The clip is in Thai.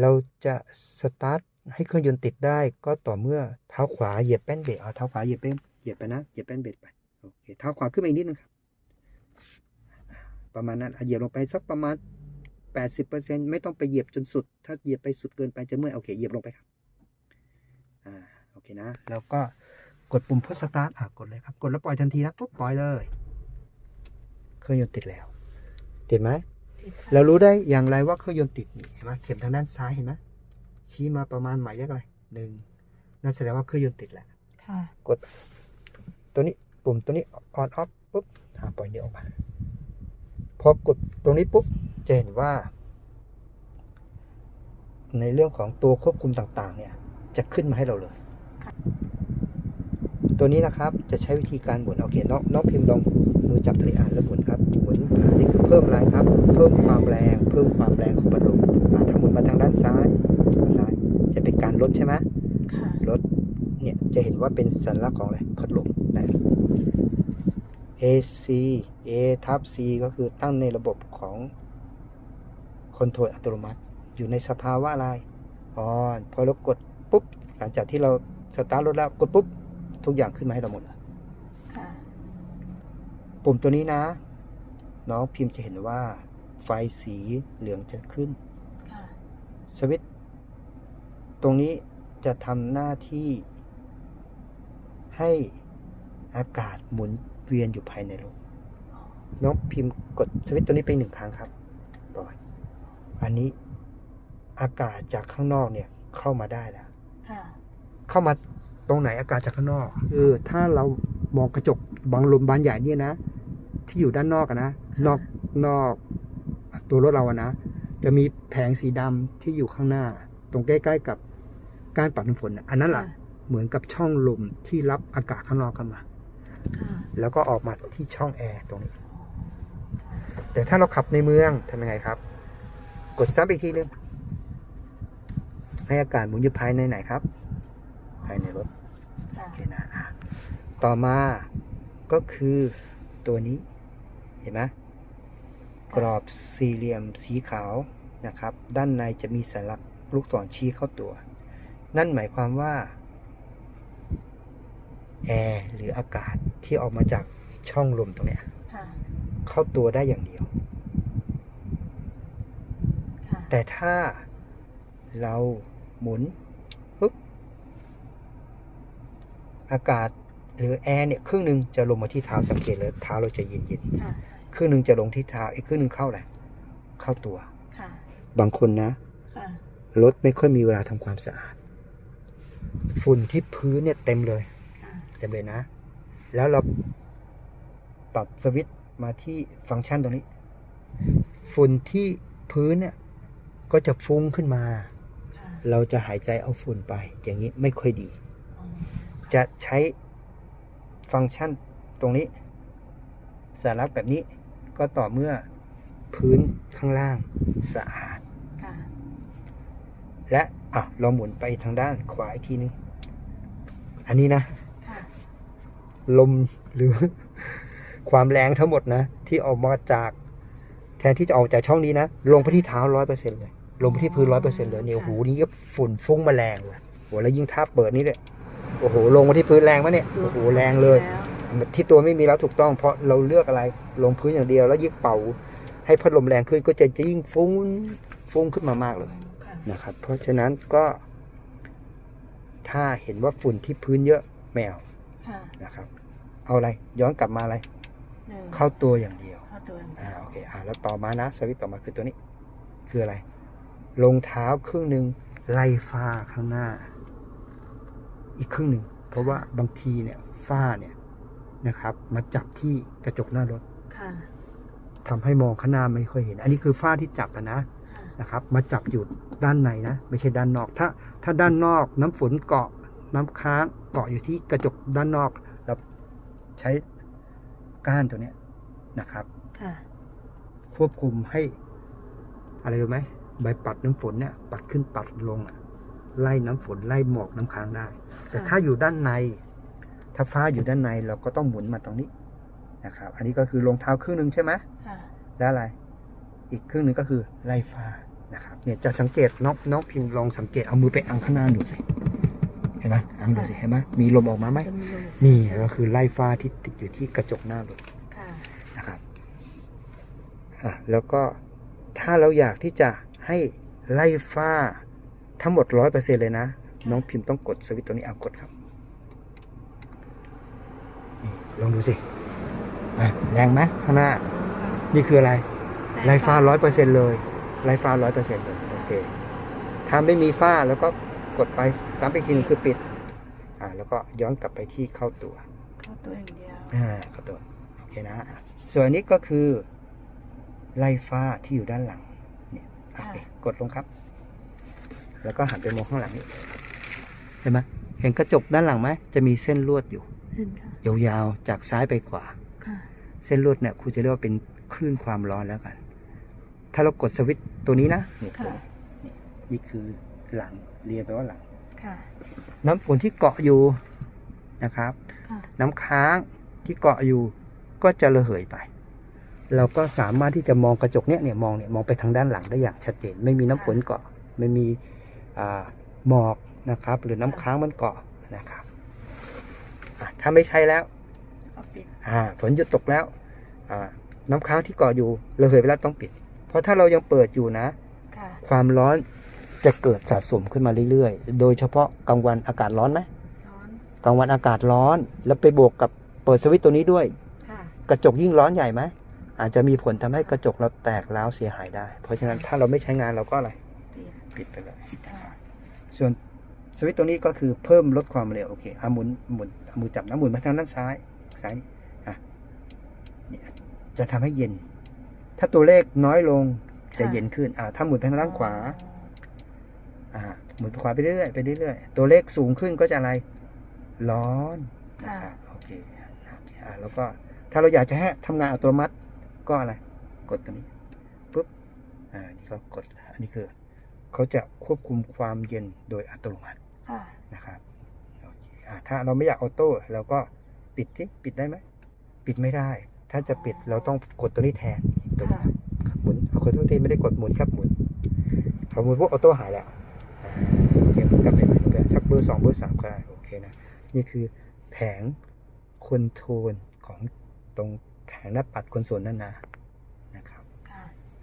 เราจะสตาร์ทให้เครื่องยนต์ติดได้ก็ต่อเมื่อเท้าขวาเหยียบแป้นเบรกเอาเท้าขวาเหยียบแป้นเหยียบไปนะเหยียบแป้นเบรกไปโอเคเท้าขวาขึ้นมาอีกนิดนึงครับ ประมาณนั้นอะเหยียบลงไปสักประมาณ 80%ไม่ต้องไปเหยียบจนสุด ถ้าเหยียบไปสุดเกินไปจะเมื่อยโอเคเหยียบลงไปครับอ่าโอเคนะ แล้วก็กดปุ่มพุชสตาร์ทอะกดเลยครับ กดแล้วปล่อยทันทีนะปุ๊บปล่อยเลย เครื่องยนต์ติดแล้ว ติดไหม เรารู้ได้อย่างไรว่าเครื่องยนต์ติดนี่เห็นไหมเข็มทางด้านซ้ายเห็นไหมชี้มาประมาณหมายเลขอะไรหนึ่งนั่นแสดงว่าเครื่องยนต์ติดแล้วค่ะกด ตัวนี้ปุ่มตัวนี้ on off ปุ๊บอ่าปล่อยนี้ออกมาพอกดตรงนี้ปุ๊บจะเห็นว่า ในเรื่องของตัวควบคุมต่างๆ เนี่ย จะขึ้นมาให้เราเลย ตัวนี้นะครับจะใช้วิธีการหมุนโอเคน้องน้องพิมพ์ลองมือจับตัวนี้อ่านแล้วหมุนครับหมุนอ่านี่คือเพิ่มอะไรครับ เพิ่มความแรง เพิ่มความแรงของพัดลมอ่าถ้าหมุนมาทางด้านซ้ายทางซ้ายจะเป็นการลดใช่ไหมค่ะรถเนี่ยจะเห็นว่าเป็นสัญลักษณ์ของอะไรพัดลมนะ AC A ทับ C ก็คือตั้งในระบบของคอนโทรลอัตโนมัติ อยู่ในสภาวะอะไรออนพอเรากดปุ๊บหลังจากที่เราสตาร์ทรถแล้วกดปุ๊บ ทุกอย่างขึ้นมาให้เราหมดเลยค่ะปุ่มตัวนี้นะ น้องพิมพ์จะเห็นว่า ไฟสีเหลืองจะขึ้นค่ะสวิตช์ตรงนี้จะทำหน้าที่ให้อากาศหมุนเวียนอยู่ภายในรถน้องพิมพ์กดสวิตช์ตัวนี้ไปหนึ่งครั้งครับปล่อยอันนี้อากาศจากข้างนอกเนี่ยเข้ามาได้แล้วค่ะเข้ามา ตรงไหนอากาศจากข้างนอก เออ ถ้าเรามองกระจกบังลมบานใหญ่เนี่ยนะ ที่อยู่ด้านนอกอะนะ นอกนอก ตัวรถเราอะนะ จะมีแผงสีดำที่อยู่ข้างหน้า ตรงใกล้ๆกับก้านปัดน้ำฝนน่ะอันนั้นแหละค่ะเหมือนกับช่องลมที่รับอากาศข้างนอกเข้ามาค่ะแล้วก็ออกมาที่ช่องแอร์ตรงนี้ แต่ถ้าเราขับในเมืองทำยังไงครับ กดซ้ำอีกทีนึงให้อากาศหมุนอยู่ภายในไหนครับ ภายในรถ ค่ะ โอเคนะอะ ต่อมาก็คือตัวนี้เห็นไหมกรอบสี่เหลี่ยมสีขาวนะครับ ด้านในจะมีสัญลักษณ์ลูกศรชี้เข้าตัว นั่นหมายความว่าแอร์หรืออากาศที่ออกมาจากช่องลมตรงเนี้ยค่ะเข้าตัวได้อย่างเดียวค่ะแต่ถ้าเราหมุนปุ๊บอากาศ หรือแอร์เนี่ยครึ่งหนึ่งจะลงมาที่เท้าสังเกตเลยเท้าเราจะเย็นเย็นค่ะๆครึ่งหนึ่งจะลงที่เท้าอีกครึ่งหนึ่งเข้าแหละไรเข้าตัวค่ะบางคนนะค่ะรถไม่ค่อยมีเวลาทำความสะอาด ฝุ่นที่พื้นเนี่ยเต็มเลยค่ะเต็มเลยนะ แล้วเราปรับสวิตช์มาที่ฟังก์ชันตรงนี้ ฝุ่นที่พื้นเนี่ยก็จะฟุ้งขึ้นมาค่ะเราจะหายใจเอาฝุ่นไป อย่างนี้ไม่ค่อยดีอ๋อจะใช้ ฟังก์ชันตรงนี้ สารักแบบนี้ก็ต่อเมื่อพื้นข้างล่างสะอาด ค่ะ และอะเราหมุนไปทางด้านขวาอีกทีนึง อันนี้นะ ค่ะ ลมหรือความแรงทั้งหมดนะ ที่ออกมาจากแทนที่จะออกจากช่องนี้นะ ลงไปที่เท้าร้อยเปอร์เซ็นเลย ลงไปที่พื้นร้อยเปอร์เซ็นเลยเนี่ยโอ้โหนี่ก็ฝุ่นฟุ้งมาแรงเลยโหแล้วยิ่งถ้าเปิดนี่เลย โอ้โหลงมาที่พื้นแรงไหมเนี่ยโอ้โหแรงเลยแล้วที่ตัวไม่มีแล้วถูกต้องเพราะเราเลือกอะไรลงพื้นอย่างเดียว แล้วยิ่งเป่า ให้พัดลมแรงขึ้นก็จะยิ่งฟุ้งฟุ้งขึ้นมามากเลยค่ะนะครับ เพราะฉะนั้นก็ถ้าเห็นว่าฝุ่นที่พื้นเยอะไม่เอาค่ะนะครับ เอาอะไรย้อนกลับมาอะไรหนึ่งเข้าตัวอย่างเดียวเข้าตัวหนึ่งอ่าโอเคอ่าแล้วต่อมานะ สวิตช์ต่อมาคือตัวนี้ คืออะไรรองเท้าครึ่งหนึ่งไล่ฝ้าข้างหน้า อีกครึ่งหนึ่ง เพราะว่าบางทีเนี่ยฝ้าเนี่ยนะครับ มาจับที่กระจกหน้ารถค่ะทำให้มองข้างหน้าไม่ค่อยเห็น อันนี้คือฝ้าที่จับอะนะค่ะนะครับ มาจับอยู่ด้านในนะ ไม่ใช่ด้านนอก ถ้า ถ้าด้านนอกน้ำฝนเกาะน้ำค้างเกาะอยู่ที่กระจกด้านนอกเราใช้ก้านตัวเนี้ยนะครับค่ะควบคุมให้ อะไรรู้ไหมใบปัดน้ำฝนเนี่ย ปัดขึ้นปัดลงอะ ไล่น้ำฝนไล่หมอกน้ำค้างได้ แต่ถ้าอยู่ด้านใน ถ้าฟ้าอยู่ด้านในเราก็ต้องหมุนมาตรงนี้นะครับ อันนี้ก็คือรองเท้าครึ่งหนึ่งใช่ไหมค่ะแล้วอะไร อีกครึ่งหนึ่งก็คือไล่ฟ้านะครับ เนี่ยจะสังเกตน้องน้องพิมพ์ลองสังเกตเอามือไปอังข้างหน้าดูสิเห็นไหมอังดูสิเห็นไหมมีลมออกมาไหมจะมีลมนี่ก็คือไล่ฟ้าที่ติดอยู่ที่กระจกหน้ารถค่ะนะครับอะแล้วก็ถ้าเราอยากที่จะให้ไล่ฟ้า ทั้งหมดร้อยเปอร์เซ็นเลยนะ น้องพิมพ์ต้องกดสวิตช์ตัวนี้เอากดครับนี่ลองดูสิอะแรงไหมข้างหน้า นี่คืออะไรไล่ฟ้าร้อยเปอร์เซ็นเลยไล่ฟ้าร้อยเปอร์เซ็นเลยโอเคถ้าไม่มีฟ้าแล้วก็กดไปซ้ำไปอีกทีหนึงคือปิด อ่า แล้วก็ย้อนกลับไปที่เข้าตัว เข้าตัวอย่างเดียวอ่าเข้าตัวโอเคนะอะส่วนอันนี้ก็คือไล่ฟ้าที่อยู่ด้านหลังเนี่ยโอเคกดลงครับ แล้วก็หันไปมองข้างหลังนี่เห็นไหมเห็นกระจกด้านหลังไหมจะมีเส้นลวดอยู่เห็นค่ะยาวๆจากซ้ายไปขวา ค่ะเส้นลวดเนี่ยครูจะเรียกว่าเป็นคลื่นความร้อนแล้วกัน ถ้าเรากดสวิตช์ตัวนี้นะนี่ค่ะนี่นี่คือหลังเรียนไปว่าหลัง ค่ะ น้ำฝนที่เกาะอยู่นะครับ ค่ะน้ำค้างที่เกาะอยู่ก็จะระเหยไป เราก็สามารถที่จะมองกระจกเนี้ยเนี่ยมองเนี่ยมองไปทางด้านหลังได้อย่างชัดเจน ไม่มีน้ำฝนเกาะ ไม่มีอ่า หมอกนะครับ หรือน้ำค้างมันเกาะนะครับอะถ้าไม่ใช่แล้วก็ปิดอ่าฝนหยุดตกแล้วอ่าน้ำค้างที่เกาะอยู่ระเหยไปแล้วต้องปิด เพราะถ้าเรายังเปิดอยู่นะค่ะความร้อนจะเกิดสะสมขึ้นมาเรื่อยๆ โดยเฉพาะกลางวันอากาศร้อนไหมร้อนกลางวันอากาศร้อน แล้วไปบวกกับเปิดสวิตช์ตัวนี้ด้วยค่ะกระจกยิ่งร้อนใหญ่ไหมอาจจะมีผลทำให้กระจกเราแตกร้าวเสียหายได้ เพราะฉะนั้นถ้าเราไม่ใช้งานเราก็อะไร ปิดปิดไปเลยค่ะส่วนสวิตช์ตัวนี้ก็คือเพิ่มลดความเร็วโอเคเอาหมุนหมุนเอามือจับนะหมุนมาทางด้านซ้ายซ้ายนี่อะเนี่ยจะทำให้เย็น ถ้าตัวเลขน้อยลงจะเย็นขึ้นอ่าถ้าหมุนไปทางด้านขวาอ่าหมุนไปขวาไปเรื่อยๆไปเรื่อยๆตัวเลขสูงขึ้นก็จะอะไร ร้อนนะครับโอเคโอเคอ่าแล้วก็ถ้าเราอยากจะให้ทำงานอัตโนมัติก็อะไร กดตัวนี้ปุ๊บอ่านี่ก็กดอันนี้คือ เขาจะควบคุมความเย็นโดยอัตโนมัติค่ะ นะครับโอเคอ่าถ้าเราไม่อยากออโต้เราก็ปิดที่ปิดได้ไหมปิดไม่ได้ ถ้าจะปิดเราต้องกดตัวนี้แทนตัวนี้ครับครับหมุนเอาขอโทษทีไม่ได้กดหมุนครับหมุนพอหมุนพวกออโต้หายแล้วอ่าโอเคผมกลับไปใหม่เบอร์สักเบอร์สองเบอร์สามก็ได้โอเคนะนี่คือแผงคอนโทรลของตรงแผงหน้าปัดคอนโซลนั่นนะ